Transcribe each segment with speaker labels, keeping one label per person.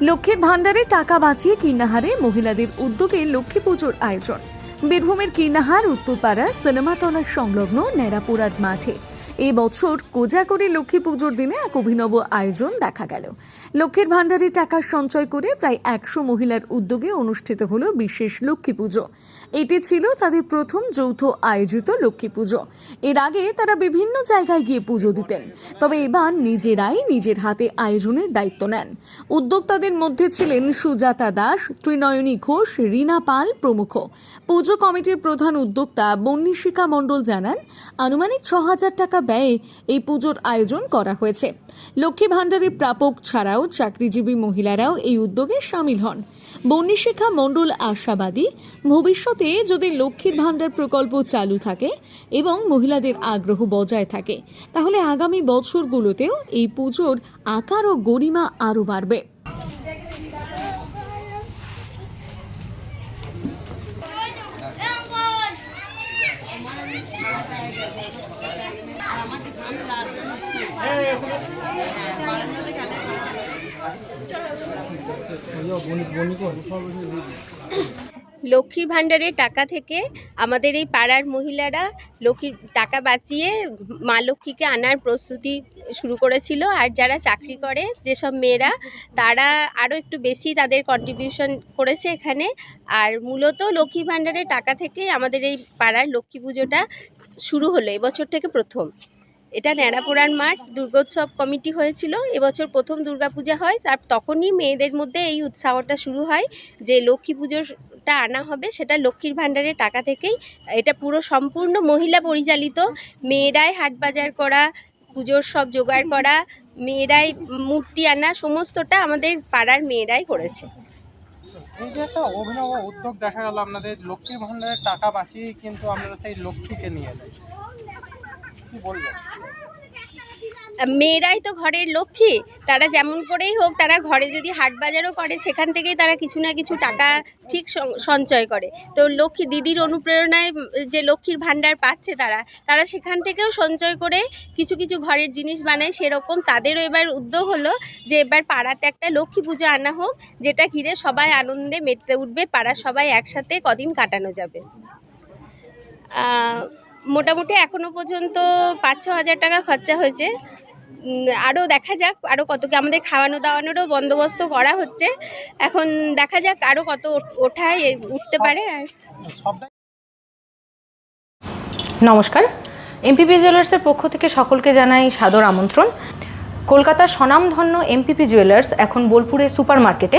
Speaker 1: লক্ষ্মীর ভাণ্ডারে টাকা বাঁচিয়ে কীর্ণাহারে মহিলাদের উদ্যোগে লক্ষ্মী পুজোর আয়োজন। বীরভূমের কীর্ণাহার উত্তরপাড়া সিনেমাতলার সংলগ্ন নেরাপুরার মাঠে। এই বছর কোজাগরি লক্ষ্মী পুজোর দিনে এক অভিনব আয়োজন দেখা গেল। লক্ষ্মীর ভাণ্ডারে টাকা সঞ্চয় করে প্রায় একশো মহিলার উদ্যোগে অনুষ্ঠিত হল বিশেষ লক্ষ্মী পুজো। এটি ছিল তাদের প্রথম যৌথ আয়োজিত লক্ষ্মী পুজো। এর আগে তারা বিভিন্ন জায়গায় গিয়ে পুজো দিতেন। তবে এবার নিজেরাই নিজের হাতে আয়োজনের দায়িত্ব নেন। উদ্যোক্তাদের মধ্যে ছিলেন সুজাতা দাস, ত্রিনয়নী ঘোষ, রীনা পাল প্রমুখ। পুজো কমিটির প্রধান উদ্যোক্তা বন্নিশিকা মণ্ডল জানান, আনুমানিক ছ হাজার টাকা ব্যয়ে এই পুজোর আয়োজন করা হয়েছে। লক্ষ্মী ভাণ্ডারের প্রাপক ছাড়াও চাকরিজীবী মহিলারাও এই উদ্যোগে সামিল হন। বন্নিশিখা মণ্ডল আশাবাদী, ভবিষ্যতে যদি লক্ষ্মীর ভাণ্ডার প্রকল্প চালু থাকে এবং মহিলাদের আগ্রহ বজায় থাকে, তাহলে আগামী বছরগুলোতেও এই পুজোর আকার ও গরিমা আরও বাড়বে।
Speaker 2: লক্ষ্মীর ভাণ্ডারের টাকা থেকে আমাদের এই পাড়ার মহিলারা লক্ষ্মীর টাকা বাঁচিয়ে মা লক্ষ্মীকে আনার প্রস্তুতি শুরু করেছিল। আর যারা চাকরি করে, যেসব মেয়েরা, তারা আরও একটু বেশি তাদের কন্ট্রিবিউশন করেছে এখানে। আর মূলত লক্ষ্মী ভাণ্ডারের টাকা থেকে আমাদের এই পাড়ার লক্ষ্মী পুজোটা শুরু হলো, এবছর থেকে প্রথম। এটা ন্যাড়াপোড়ার মাঠ, দুর্গোৎসব কমিটি হয়েছিল, এবছর প্রথম দুর্গাপূজা হয়, তার তখনই মেয়েদের মধ্যে এই উৎসাহটা শুরু হয় যে লক্ষ্মী পুজোটা আনা হবে, সেটা লক্ষ্মীর ভাণ্ডারের টাকা থেকেই, এটা পুরো সম্পূর্ণ মহিলা পরিচালিত, মেয়েরাই হাট বাজার করা, পুজোর সব জোগাড় করা, মেয়েরাই মূর্তি আনা, সমস্তটা আমাদের পাড়ার মেয়েরাই করেছে।
Speaker 3: উদ্যোগ দেখা গেল, আপনাদের লক্ষ্মীর ভাণ্ডারের টাকা কিন্তু আপনারা সেই লক্ষ্মীকে নিয়ে যায়
Speaker 2: মেয়েরাই তো ঘরের লক্ষ্মী। তারা যেমন করেই হোক, তারা ঘরে যদি হাট বাজারও করে, সেখান থেকেই তারা কিছু না কিছু টাকা ঠিক সঞ্চয় করে। তো লক্ষ্মী দিদির অনুপ্রেরণায় যে লক্ষ্মীর ভাণ্ডার পাচ্ছে তারা তারা সেখান থেকেও সঞ্চয় করে কিছু কিছু ঘরের জিনিস বানায়। সেরকম তাদেরও এবার উদ্যোগ হলো যে এবার পাড়াতে একটা লক্ষ্মী পুজো আনা হোক, যেটা ঘিরে সবাই আনন্দে মেতে উঠবে পাড়ার সবাই একসাথে কদিন কাটানো যাবে। মোটামুটি এখনও পর্যন্ত পাঁচ ছ হাজার টাকা খরচা হয়েছে। আরও দেখা যাক আরও কত কি আমাদের খাওয়ানো দাওয়ানোরও বন্দোবস্ত করা হচ্ছে। এখন দেখা যাক আরও কত ওঠায় উঠতে পারে আর
Speaker 4: নমস্কার। এমপিপি জুয়েলার্সের পক্ষ থেকে সকলকে জানাই সাদর আমন্ত্রণ। কলকাতার স্বনামধন্য এমপিপি জুয়েলার্স এখন বোলপুরে সুপার মার্কেটে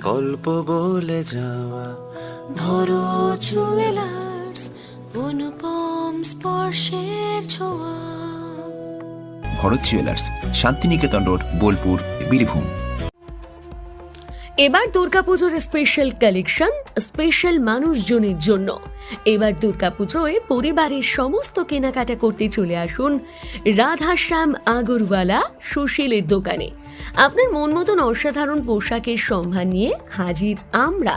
Speaker 5: গল্প বলে যাওয়া।
Speaker 6: ধরো জুয়েলার্স অনুপম স্পর্শের ছোঁয়া। Bharat jewellers Santiniketan road Bolpur Birbhum.
Speaker 1: এবার দুর্গাপুজোর স্পেশাল কালেকশন স্পেশাল মানুষজনের জন্য। এবার দুর্গাপুজোয় পরিবারের সমস্ত কেনাকাটা করতে চলে আসুন রাধাশ্যাম আগরওয়ালা সুশীলের দোকানে। আপনার মন মতন অসাধারণ পোশাকের সম্ভার নিয়ে হাজির আমরা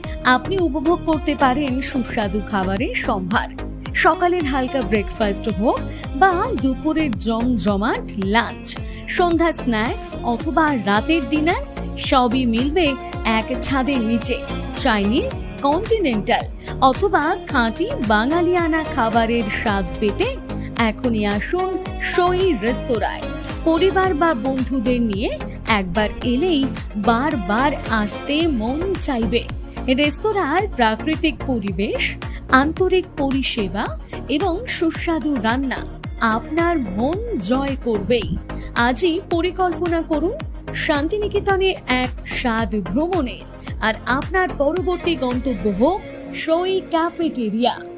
Speaker 1: আপনি উপভোগ করতে পারেন সুস্বাদু খাবারের সম্ভার। সকালের হালকা ব্রেকফাস্ট হোক বা দুপুরের জমজমাট লাঞ্চ সন্ধ্যা স্ন্যাক্স অথবা রাতের ডিনার সবই মিলবে এক ছাদের নিচে। চাইনিজ কন্টিনেন্টাল অথবা খাঁটি বাঙালিয়ানা খাবারের স্বাদ পেতে এখনই আসুন সই রেস্তোরাঁয়। পরিবার বা বন্ধুদের নিয়ে একবার এলেই বারবার আসতে মন চাইবে। রেস্তোরাঁর প্রাকৃতিক পরিবেশ, আন্তরিক পরিষেবা এবং সুস্বাদু রান্না আপনার মন জয় করবেই। আজই পরিকল্পনা করুন শান্তিনিকেতনে এক স্বাদ ভ্রমণের। আর আপনার পরবর্তী গন্তব্য হোক সই ক্যাফেটেরিয়া।